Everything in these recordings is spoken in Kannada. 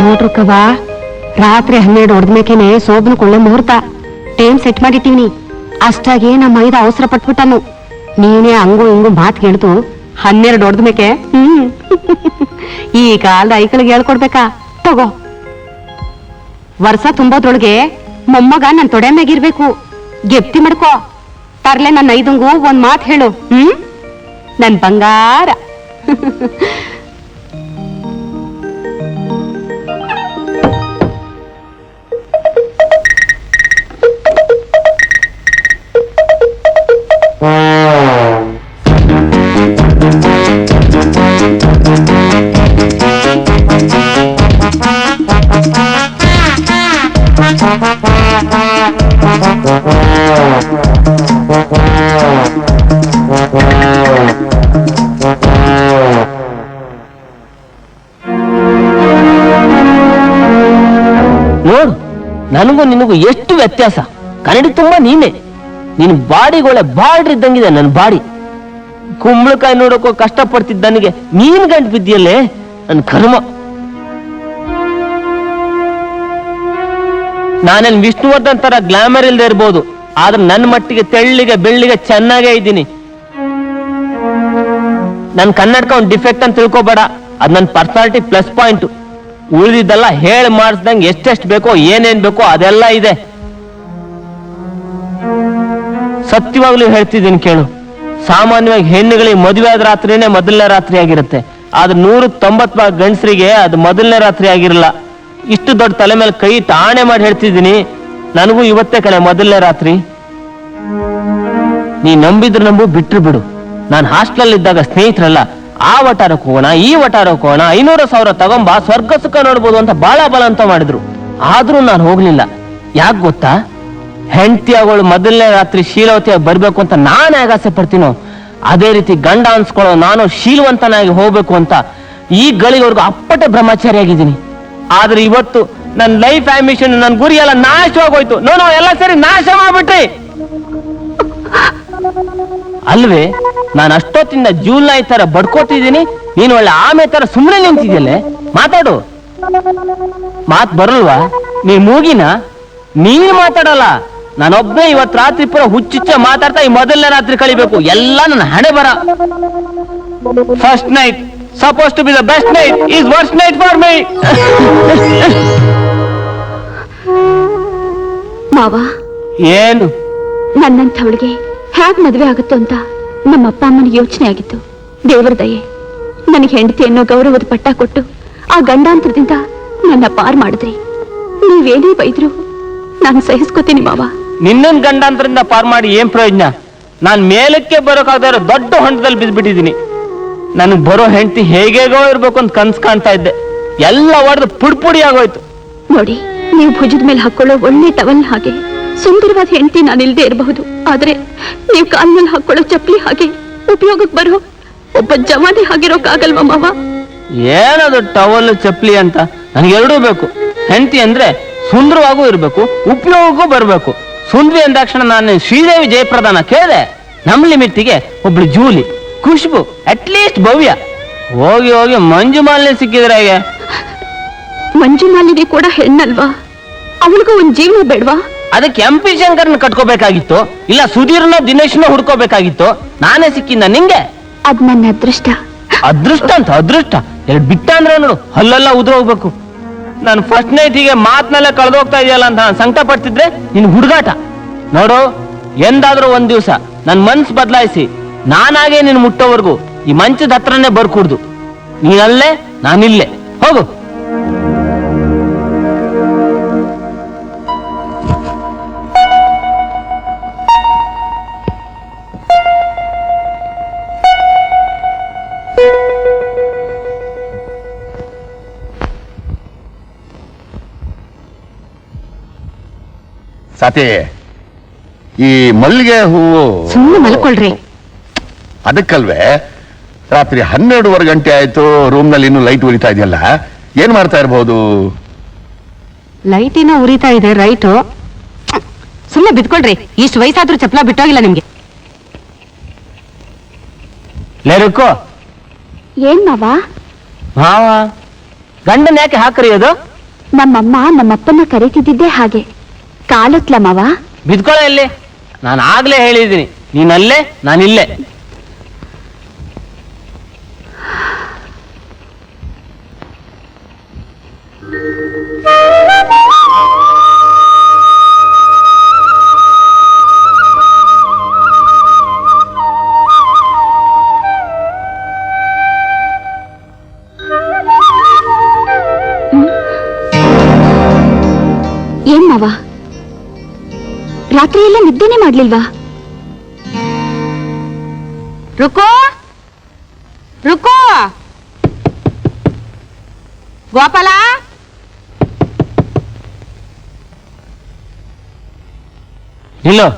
ನೋಡ್ರಕ್ಕವ ರಾತ್ರಿ ಹನ್ನೆರಡು ಹೊಡೆದ್ಮೇಕೆನೆ ಸೋಬನ್ ಕೊಳ್ಳೆ ಮುಹೂರ್ತ. ಟೈಮ್ ಸೆಟ್ ಮಾಡಿಟ್ಟಿವ್ನಿ. ಅಷ್ಟಾಗಿ ನಮ್ಮ ಐದು ಅವಸರ ಪಟ್ಬಿಟ್ಟನು. ನೀನೇ ಹಂಗು ಹಿಂಗು ಮಾತು ಕೇಳ್ತು ಹನ್ನೆರಡು ಹೊಡೆದ್ಮೇಕೆ? ಹ್ಮ್. ಈ ಕಾಲದ ಐಕಳಿಗೆ ಹೇಳ್ಕೊಡ್ಬೇಕಾ? ತಗೋ. ವರ್ಷ ತುಂಬೋದ್ರೊಳಗೆ ಮೊಮ್ಮಗ ನನ್ ತೊಡೆ ಮ್ಯಾಗಿರ್ಬೇಕು ಗೆಪ್ತಿ ಮಾಡ್ಕೋ. ತರ್ಲೆ ನನ್ನ ಐದಂಗು ಒಂದ್ ಮಾತು ಹೇಳು. ಹ್ಮ್? ನನ್ ಬಂಗಾರ ನನಗೂ ನಿನಗೂ ಎಷ್ಟು ವ್ಯತ್ಯಾಸ? ಕನ್ನಡಿ ತುಂಬಾ ನೀನೆ. ನಿನ್ ಬಾಡಿಗೊಳೆ ಬಾಡ್ರಿ ಇದ್ದಂಗಿದೆ ನನ್ನ ಬಾಡಿ. ಕುಂಬಳಕಾಯಿ ನೋಡೋಕೋ ಕಷ್ಟಪಡ್ತಿದ್ದ ನನಗೆ ನೀನ್ ಗಂಟು ಬಿದ್ದಿಯಲ್ಲೇ? ನನ್ನ ಕರ್ಮ. ನಾನೇನ್ ವಿಷ್ಣುವರ್ಧನ್ ತರ ಗ್ಲಾಮರ್ ಇಲ್ದೇ ಇರ್ಬೋದು. ಆದ್ರೆ ನನ್ನ ಮಟ್ಟಿಗೆ ತೆಳ್ಳಿಗೆ ಬೆಳ್ಳಿಗೆ ಚೆನ್ನಾಗೇ ಇದ್ದೀನಿ. ನನ್ ಕನ್ನಡಕ ಒಂದು ಡಿಫೆಕ್ಟ್ ಅಂತ ತಿಳ್ಕೊಬೇಡ. ಅದು ನನ್ನ ಪರ್ಸನಾಲಿಟಿ ಪ್ಲಸ್ ಪಾಯಿಂಟ್ ಉಳಿದಿದ್ದೆಲ್ಲ ಹೇಳಿ ಮಾಡಿಸ್ದಂಗೆ ಎಷ್ಟೆಷ್ಟು ಬೇಕೋ, ಏನೇನ್ ಬೇಕೋ ಅದೆಲ್ಲ ಇದೆ. ಸತ್ಯವಾಗ್ಲೂ ಹೇಳ್ತಿದ್ದೀನಿ ಕೇಳು. ಸಾಮಾನ್ಯವಾಗಿ ಹೆಣ್ಣುಗಳಿಗೆ ಮದುವೆ ಆದ ರಾತ್ರಿನೇ ಮೊದಲನೇ ರಾತ್ರಿ ಆಗಿರುತ್ತೆ. ಆದ್ರೆ ನೂರ ತೊಂಬತ್ ಗಂಡಸರಿಗೆ ಅದು ಮೊದಲನೇ ರಾತ್ರಿ ಆಗಿರಲ್ಲ. ಇಷ್ಟು ದೊಡ್ಡ ತಲೆ ಮೇಲೆ ಕೈ ತಾಣೆ ಮಾಡಿ ಹೇಳ್ತಿದ್ದೀನಿ. ನನಗೂ ಇವತ್ತೇ ಕಣೆ ಮೊದಲನೇ ರಾತ್ರಿ. ನೀ ನಂಬಿದ್ರು ನಂಬು, ಬಿಟ್ರು ಬಿಡು. ನಾನು ಹಾಸ್ಟೆಲ್ ಇದ್ದಾಗ ಸ್ನೇಹಿತರಲ್ಲ ಆ ವಟಾರಕ್ಕೆ ಹೋಗೋಣ ಈ ವಟಾರಕ್ಕೆ ಹೋಗೋಣ ಐನೂರು ಸಾವಿರ ತಗೊಂಬ ಸ್ವರ್ಗ ಸುಖ ನೋಡ್ಬೋದು ಅಂತ ಬಾಳ ಬಲ ಅಂತ ಮಾಡಿದ್ರು. ಆದ್ರೂ ನಾನು ಹೋಗ್ಲಿಲ್ಲ. ಯಾಕೆ ಗೊತ್ತಾ? ಹೆಂಡತಿ ಅವಳು ಮೊದಲನೇ ರಾತ್ರಿ ಶೀಲವತಿಯಾಗಿ ಬರ್ಬೇಕು ಅಂತ ನಾನು ಹೇಗೆ ಆಸೆ ಪಡ್ತೀನೋ, ಅದೇ ರೀತಿ ಗಂಡ ಅನ್ಸ್ಕೊಳ್ಳೋ ನಾನು ಶೀಲವಂತನಾಗಿ ಹೋಗ್ಬೇಕು ಅಂತ ಈ ಗಳಿವರೆಗೂ ಅಪ್ಪಟ ಬ್ರಹ್ಮಚಾರಿ ಆಗಿದ್ದೀನಿ. ಆದ್ರೆ ಇವತ್ತು ನನ್ನ ಲೈಫ್ ಆಂಬಿಷನ್ ನನ್ನ ಗುರಿ ಎಲ್ಲ ನಾಶವಾಗೋಯ್ತು ನೋ ನೋ, ಎಲ್ಲ ಸರಿ ನಾಶ ಮಾಡ್ಬಿಟ್ರಿ ಅಲ್ವೇ ನಾನು ಅಷ್ಟೊತ್ತಿಂದ ಜೂನ್ ನಾಯಿ ತರ ಬಡ್ಕೋತಿದ್ದೀನಿ ನೀನು ಒಳ್ಳೆ ಆಮೆ ತರ ಸುಮ್ಮನೆ ನಿಂತಿದ್ಯಲ್ಲೇ? ಮಾತಾಡು. ಮಾತ್ ಬರಲ್ವಾ? ನೀ ಮೂಗಿನ? ನೀನ್ ಮಾತಾಡಲ್ಲ. ನಾನೊಬ್ಬನೇ ಇವತ್ ರಾತ್ರಿ ಪೂರ ಹುಚ್ಚುಚ್ಚ ಮಾತಾಡ್ತಾ ಈ ಮೊದಲನೇ ರಾತ್ರಿ ಕಳಿಬೇಕು. ಎಲ್ಲ ನನ್ನ ಹಣೆ ಬರ. First night supposed to be the best night is worst night for my ಮಾವ ಏನು? ನನ್ನಂಥವಳಿಗೆ ಹ್ಯಾಗ್ ಮದುವೆ ಆಗುತ್ತೋ ಅಂತ ನಮ್ಮ ಅಪ್ಪ ಅಮ್ಮನ ಯೋಚನೆ ಆಗಿತ್ತು. ದೇವರ ದಯೆ. ನನಗೆ ಹೆಂಡತಿ ಅನ್ನೋ ಗೌರವದ ಪಟ್ಟ ಕೊಟ್ಟು ಆ ಗಂಡಾಂತರದಿಂದ ನನ್ನ ಪಾರ್ ಮಾಡಿದ್ರಿ. ನೀವೇನೇ ಬೈದ್ರು ನಾನು ಸಹಿಸ್ಕೋತೀನಿ ಮಾವ. ನಿನ್ನನ್ ಗಂಡಾಂತರದಿಂದ ಪಾರ್ ಮಾಡಿ ಏನ್ ಪ್ರಯೋಜನ? ನಾನ್ ಮೇಲಕ್ಕೆ ಬರೋಕಾದ್ರೆ ದೊಡ್ಡ ಹೊಂಡದಲ್ಲಿ ಬಿದ್ದ್ಬಿಟ್ಟಿದ್ದೀನಿ. ನನಗ್ ಬರೋ ಹೆಂಡತಿ ಹೇಗೇಗೋ ಇರ್ಬೇಕು ಅಂತ ಕನ್ಸ್ ಕಾಣ್ತಾ ಇದ್ದೆ. ಎಲ್ಲ ಹೊಡೆದು ಪುಡಿ ಪುಡಿ ಆಗೋಯ್ತು. ನೋಡಿ ನೀವು ಭುಜದ ಮೇಲೆ ಹಾಕೊಳ್ಳೋ ಒಳ್ಳೆ ಟವಲ್ ಹಾಗೆ ಸುಂದರವಾದ ಹೆಂಡತಿ ನಾನಿಲ್ದೇ ಇರಬಹುದು. ಆದ್ರೆ ನೀವು ಕಾಲ್ ಮೇಲೆ ಹಾಕೊಳ್ಳೋ ಚಪ್ಪಲಿ ಹಾಗೆ ಉಪಯೋಗಕ್ಕೆ ಬರೋ ಒಬ್ಬ ಜವಾನಿ ಆಗಿರೋಕ್ಕಾಗಲ್ವಾ ಮಾವ? ಏನದು ಟವಲ್ ಚಪ್ಪಲಿ ಅಂತ? ನನಗೆ ಎರಡೂ ಬೇಕು. ಹೆಂಡತಿ ಅಂದ್ರೆ ಸುಂದರವಾಗೂ ಇರಬೇಕು ಉಪಯೋಗಕ್ಕೂ ಬರಬೇಕು. ಸುಂದ್ರಿ ಅಂದಾಕ್ಷಣ ನಾನು ಶ್ರೀದೇವಿ ಜಯಪ್ರದಾನ ಕೇಳಿದೆ. ನಮ್ ಲಿಮಿಟ್ಗೆ ಒಬ್ಳು ಜೂಲಿ ಖುಷ್ಬು ಅಟ್ಲೀಸ್ಟ್ ಭವ್ಯ. ಹೋಗಿ ಹೋಗಿ ಮಂಜು ಮಾಲಿನಿ ಸಿಕ್ಕಿದ್ರೆ ಹೇಗೆ? ಮಂಜು ಮಾಲಿನಿ ಕೂಡ ಹೆಣ್ಣಲ್ವಾ? ಅವಳಿಗೂ ಒಂದ್ ಜೀವನ ಬೇಡ್ವಾ? ಅದಕ್ಕೆ ಎಂ ಪಿ ಶಂಕರ್ನ ಕಟ್ಕೋಬೇಕಾಗಿತ್ತು ಇಲ್ಲ ಸುಧೀರ್ನ ದಿನೇಶ್ನ ಹುಡ್ಕೋಬೇಕಾಗಿತ್ತು ನಾನೇ ಸಿಕ್ಕಿಂದ ನಿಂಗೆ? ಅದ್ ನನ್ನ ಅದೃಷ್ಟ. ಅದೃಷ್ಟ ಅಂತ ಅದೃಷ್ಟ. ಎರಡು ಬಿಟ್ಟ ಅಂದ್ರೆ ನೋಡು ಹಲ್ಲೆಲ್ಲ ಉದ್ರ ಹೋಗ್ಬೇಕು. ನಾನು ಫಸ್ಟ್ ನೈಟ್ ನೈಟಿಗೆ ಮಾತ್ನೆಲ್ಲ ಕಳೆದೋಗ್ತಾ ಇದೆಯಲ್ಲ ಅಂತ ನಾನು ಸಂಕಟ ಪಡ್ತಿದ್ರೆ ನಿನ್ ಹುಡುಗಾಟ. ನೋಡು ಎಂದಾದ್ರೂ ಒಂದ್ ದಿವಸ ನನ್ ಮನ್ಸು ಬದಲಾಯಿಸಿ ನಾನಾಗೆ ನಿನ್ ಮುಟ್ಟೋವರೆಗೂ ಈ ಮಂಚದ ಹತ್ರನೇ ಬರ್ಕೂಡ್ದು. ನೀನಲ್ಲೇ ನಾನಿಲ್ಲೇ. ಹೋಗು. ಸತಿ ಈ ಮಲ್ಲಿಗೆ ಹೂವು ಸುಮ್ಮನೆ ಮಲ್ಕೊಳ್ರಿ. ಅದಕ್ಕಲ್ವೇ ರಾತ್ರಿ ಹನ್ನೆರಡುವರೆ ಗಂಟೆ ಆಯ್ತು ರೂಮ್ನಲ್ಲಿ ಇನ್ನು ಲೈಟ್ ಉರಿತಾ ಇದೆಯಲ್ಲ ಏನ್ ಮಾಡ್ತಾ ಇರಬಹುದು ಲೈಟ್ ಏನೋ ಉರಿತಾ ಇದೆ ರೈಟು. ಸುಮ್ಮನೆ ಬಿದ್ಕೊಳ್ರಿ ಇಷ್ಟು ವಯಸ್ಸಾದ್ರೂ ಚಪ್ಲ ಬಿಟ್ಟೋಗಿಲ್ಲ ನಿಮ್ಗೆ. ಲೇರುಕೋ ಏನ್ ಮಾವ? ಮಾವ ಗಂಡನ್ ಯಾಕೆ ಹಾಕರಿಯೋದು ನಮ್ಮಮ್ಮ ನಮ್ಮಪ್ಪನ ಕರೀತಿದ್ದಿದ್ದೇ ಹಾಗೆ. ಕಾಲುತ್ಲ ಮಾವ ಬಿದ್ಕೊಳ್ಳ ಇಲ್ಲಿ ನಾನು ಆಗ್ಲೇ ಹೇಳಿದ್ದೀನಿ. ನೀನಲ್ಲೇ ನಾನಿಲ್ಲೇ. ಏನ್ ಮಾವ? ರಾತ್ರಿ ಎಲ್ಲ ನಿದ್ದೆನೆ ಮಾಡ್ಲಿಲ್ವಾ ರುಕೋ ರುಕೋ ಗೋಪಾಲ ನಿಲ್ಲು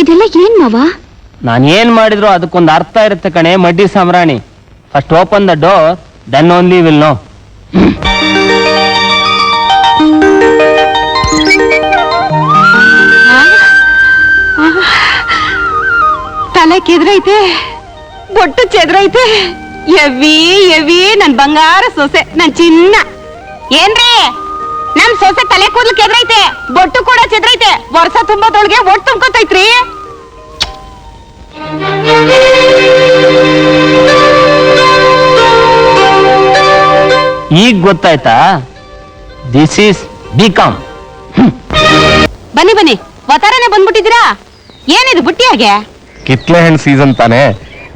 ಇದೆಲ್ಲ ಏನ್ ಮಾವ? ನಾನು ಏನ್ ಮಾಡಿದ್ರು ಅದಕ್ಕೊಂದು ಅರ್ಥ ಇರುತ್ತೆ ಕಣೆ ಮಡ್ಡಿ ಸಾಮ್ರಾಣಿ. First open the door then only will know ತಲೆ ಕೆದ್ರೈತೆ ಬೊಟ್ಟು ಚೆದ್ರೈತೆ. ಎವಿ ಎವಿ ನನ್ ಬಂಗಾರ ಸೊಸೆ ನನ್ ಚಿನ್ನ. ಏನ್ರಿ? ನಮ್ ಸೊಸೆ ತಲೆ ಕೂದಲು ಕೆದ್ರೈತೆ ಬೊಟ್ಟು ಕೂಡ ಚೆದ್ರೈತೆ ವರ್ಷ ತುಂಬದೊಳಗೆ ಒಟ್ಟು ತುಂಬ್ಕೊತೈತ್ರಿ. ಈಗ ಗೊತ್ತಾಯ್ತಾ? ದಿಸ್ ಈಸ್ ಬಿ ಕಾಮ್ ಬನ್ನಿ ಬನ್ನಿ. ವತಾರನೆ ಬಂದ್ಬಿಟ್ಟಿದ್ದೀರಾ? ಏನಿದು ಬುಟ್ಟಿಯಾಗೆ ಕಿತ್ಲೆ ಹಣ್ಣು ಸೀಸನ್ ತಾನೆ.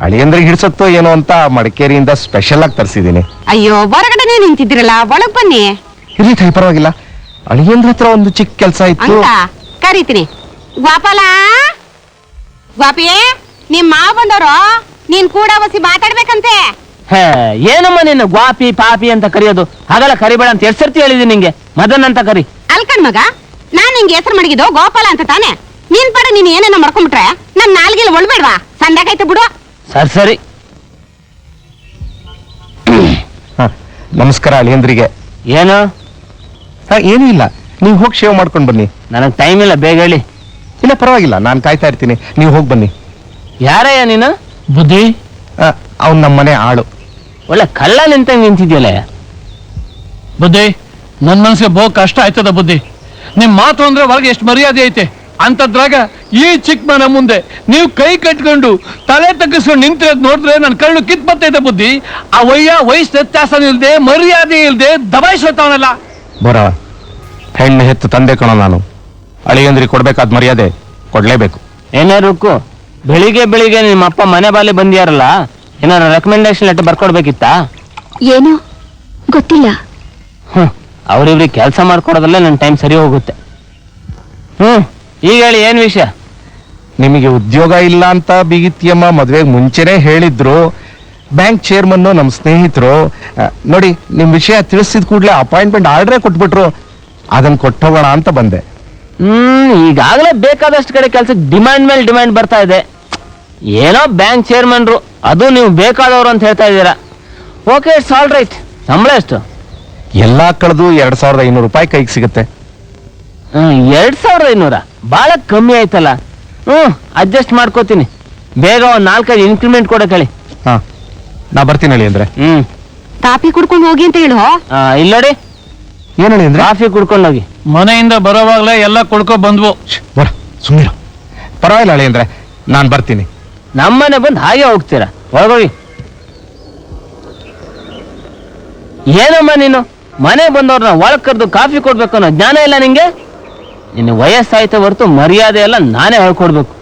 ಅಳಿಯಂದ್ರಿಗೆ ಹಿಡ್ಸತ್ತೋ ಏನೋ ಅಂತ ಮಡಿಕೇರಿಯಿಂದ ಸ್ಪೆಷಲ್ ಆಗಿ ತರಿಸಿದ್ದೀನಿ. ಅಯ್ಯೋ ಹೊರಗಡೆನೆ ನಿಂತಿದ್ದೀರಲ್ಲ ಒಳಗ್ ಬನ್ನಿ. ಇರ್ಲಿ ತಾಯಿ ಪರವಾಗಿಲ್ಲ. ಅಳಿಯಂದ್ರ ಹತ್ರ ಒಂದು ಚಿಕ್ಕ ಕೆಲಸ ಇತ್ತು. ಅಂತ ಕರಿತೀನಿ. ಗೋಪಾಲ? ಗೋಪಿಯೇ ನಿಮ್ ಮಾವ ಬಂದವರು ನೀನ್ ಕೂಡ ಬಸಿ ಮಾತಾಡ್ಬೇಕಂತೆ. ಹೇ ಏನಮ್ಮ ನಿನ್ನ ಗ್ವಾಪಿ ಪಾಪಿ ಅಂತ ಕರೆಯೋದು? ಹಾಗೆಲ್ಲ ಕರಿಬೇಡ ಅಂತ ಎಷ್ಟು ಸರ್ತಿ ಹೇಳಿದ್ದೀನಿ ನಿಂಗೆ? ಮದನ್ ಅಂತ ಕರಿ. ಅಲ್ಕಣ್ ಮಗ ನಾನ್ ನಿಂಗೆ ಹೆಸರು ಮಡಗಿದ್ದು ಗೋಪಾಲ ಅಂತ ತಾನೆ. ನೀನ್ ಪಡ ನೀನ್ ಏನೇನ ಮಾಡ್ಕೊಂಡ್ಬಿಟ್ರೆ ನನ್ ನಾಲ್ಗೆಲ್ಲ ಒಳ್ಬೇಡ್ವಾ? ಸಂದಾಕೈತೆ ಬಿಡು. ಸರಿ ಸರಿ. ಹ, ನಮಸ್ಕಾರ ಅಳಿಯಂದ್ರಿಗೆ. ಏನು? ಏನೂ ಇಲ್ಲ. ನೀವು ಹೋಗಿ ಶೇವ್ ಮಾಡ್ಕೊಂಡು ಬನ್ನಿ. ನನಗೆ ಟೈಮ್ ಇಲ್ಲ ಬೇಗ ಹೇಳಿ. ಇಲ್ಲ ಪರವಾಗಿಲ್ಲ. ನಾನು ಕಾಯ್ತಾ ಇರ್ತೀನಿ. ನೀವು ಹೋಗಿ ಬನ್ನಿ. ಯಾರಯ್ಯ ನೀನು? ಬುದ್ಧಿ? ಅವನು ನಮ್ಮ ಮನೆ ಆಳು. ಒಳ್ಳೆ ಕಳ್ಳ ನಿಂತ ನಿಂತಿದ್ಯಲ್ಲ? ಬುದ್ಧಿ ನನ್ನ ಮನಸ್ಸಿಗೆ ಬಹು ಕಷ್ಟ ಆಯ್ತದ ಬುದ್ಧಿ. ನಿಮ್ಮ ಮಾತು ಅಂದ್ರೆ ಒಳಗೆ ಎಷ್ಟು ಮರ್ಯಾದೆ ಐತೆ. ಅಂತದ್ರಾಗ ಈ ಚಿಕ್ಕ ಮನ ಮುಂದೆ ನೀವು ಕೈ ಕಟ್ಕೊಂಡು ತಲೆ ತಗ್ಗಿಸ್ಕೊಂಡು ನಿಂತಿರೋದು ನೋಡಿದ್ರೆ ನನ್ನ ಕಳ್ಳು ಕಿತ್ ಬರ್ತೈತೆ ಬುದ್ಧಿ. ಆ ವಯ್ಯ ವಯಸ್ಸು ವ್ಯತ್ಯಾಸ ಇಲ್ಲದೆ ಮರ್ಯಾದೆ ಇಲ್ಲದೆ ದಬಾಯಿಸ್ತಾವನಲ್ಲ ಬರ. ಹೆಣ್ಣು ಹೆತ್ತು ತಂದೆ ಕಣೋ ನಾನು. ಅಳಿಯಂದ್ರಿಗೆ ಕೊಡ್ಬೇಕಾದ ಮರ್ಯಾದೆ ಕೊಡ್ಲೇಬೇಕು. ಏನೇ ರುಕ್ಕು ಬೆಳಿಗ್ಗೆ ಬೆಳಿಗ್ಗೆ ನಿಮ್ಮ ಅಪ್ಪ ಮನೆ ಬಾಲಿ ಬಂದಿಯಾರಲ್ಲ ಏನಾರ ರೆಕಮೆಂಡೇಶನ್ ಲೆಟರ್ ಬರ್ಕೊಡ್ಬೇಕಿತ್ತಾ? ಏನು ಗೊತ್ತಿಲ್ಲ. ಹ್ಞೂ ಅವ್ರಿವ್ರಿಗೆ ಕೆಲಸ ಮಾಡ್ಕೊಡೋದಲ್ಲೇ ನನ್ನ ಟೈಮ್ ಸರಿ ಹೋಗುತ್ತೆ. ಹ್ಞೂ ಈಗ ಹೇಳಿ ಏನು ವಿಷಯ? ನಿಮಗೆ ಉದ್ಯೋಗ ಇಲ್ಲ ಅಂತ ಬಿಗಿತಿಯಮ್ಮ ಮದ್ವೆಗೆ ಮುಂಚೆನೇ ಹೇಳಿದ್ರು. ಬ್ಯಾಂಕ್ ಚೇರ್ಮನ್ ನಮ್ಮ ಸ್ನೇಹಿತರು ನೋಡಿ ನಿಮ್ಮ ವಿಷಯ ತಿಳಿಸಿದ ಕೂಡಲೇ ಅಪಾಯಿಂಟ್ಮೆಂಟ್ ಆರ್ಡ್ರೇ ಕೊಟ್ಬಿಟ್ರು. ಅದನ್ನ ಕೊಟ್ಟೋಗೋಣ ಅಂತ ಬಂದೆ. ಹ್ಮ್ ಈಗಾಗಲೇ ಬೇಕಾದಷ್ಟು ಕಡೆ ಕೆಲಸಕ್ಕೆ ಡಿಮ್ಯಾಂಡ್ ಮೇಲೆ ಡಿಮ್ಯಾಂಡ್ ಬರ್ತಾ ಇದೆ. ಏನೋ ಬ್ಯಾಂಕ್ ಚೇರ್ಮನ್ರು ಅದು ನೀವು ಬೇಕಾದವರು ಅಂತ ಹೇಳ್ತಾ ಇದ್ದೀರಾ. ಓಕೆ ಇಟ್ಸ್ ಆಲ್ ರೈಟ್ ಸಂಬಳ ಎಷ್ಟು? ಎಲ್ಲಾ ಕಳೆದು ಎರಡು ಸಾವಿರದ ಐನೂರು ರೂಪಾಯಿ ಕೈಗೆ ಸಿಗುತ್ತೆ. ಹ್ಮ್ ಎರಡ್ ಸಾವಿರದ ಐನೂರ? ಬಹಳ ಕಮ್ಮಿ ಆಯ್ತಲ್ಲ. ಹ್ಮ್ ಅಡ್ಜಸ್ಟ್ ಮಾಡ್ಕೋತೀನಿ. ಬೇಗ ಒಂದ್ ನಾಲ್ಕೈದು ಇನ್ಕ್ರಿಮೆಂಟ್ ಕೊಡಕ್ಕೆ ಹೇಳಿ ಹಾ. ನಾ ಬರ್ತೀನಿ ಹೇಳಿ ಅಂದ್ರೆ. ಹ್ಮ್. ಕಾಫಿ ಕುಡ್ಕೊಂಡು ಹೋಗಿ ಅಂತ ಹೇಳು ಇಲ್ಲಡಿ ಇಲ್ಲ್ ನೋಡಿ ಏನ್ ಹೇಳಿ ಅಂದ್ರೆ? ಕಾಫಿ ಕುಡ್ಕೊಂಡು ಹೋಗಿ. ಮನೆಯಿಂದ ಬರೋವಾಗ್ಲೇ ಎಲ್ಲ ಕುಡ್ಕೊ ಬಂದ್ವು. ಬರ ಸುಮ್ಮನೆ ಪರವಾಗಿಲ್ಲ ಹೇಳಿ ಅಂದ್ರೆ ನಾನ್ ಬರ್ತೀನಿ. ನಮ್ಮನೆ ಬಂದು ಹಾಗೆ ಹೋಗ್ತೀರಾ? ಒಳಗೋಗಿ ಏನಮ್ಮ ನೀನು? ಮನೆ ಬಂದವ್ರನ್ನ ಒಳಗ್ ಕರೆದು ಕಾಫಿ ಕೊಡ್ಬೇಕು ಅನ್ನೋ ಜ್ಞಾನ ಇಲ್ಲ ನಿಂಗೆ? ನಿನ್ನ ವಯಸ್ಸಾಯ್ತು ಹೊರತು ಮರ್ಯಾದೆ ಎಲ್ಲ ನಾನೇ ಹೇಳ್ಕೊಡ್ಬೇಕು.